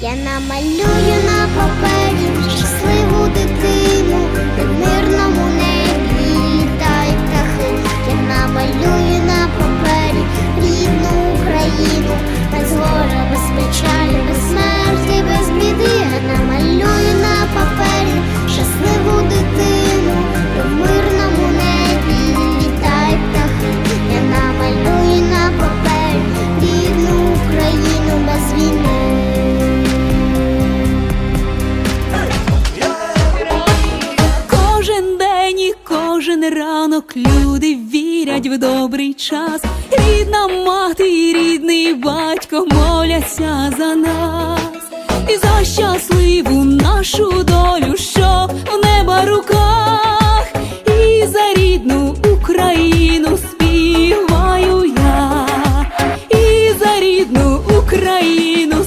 Я намалюю на папері Кожен ранок люди вірять в добрий час. Рідна мати, і рідний батько моляться за нас, і за щасливу нашу долю, що в неба руках, і за рідну Україну співаю я, і за рідну Україну.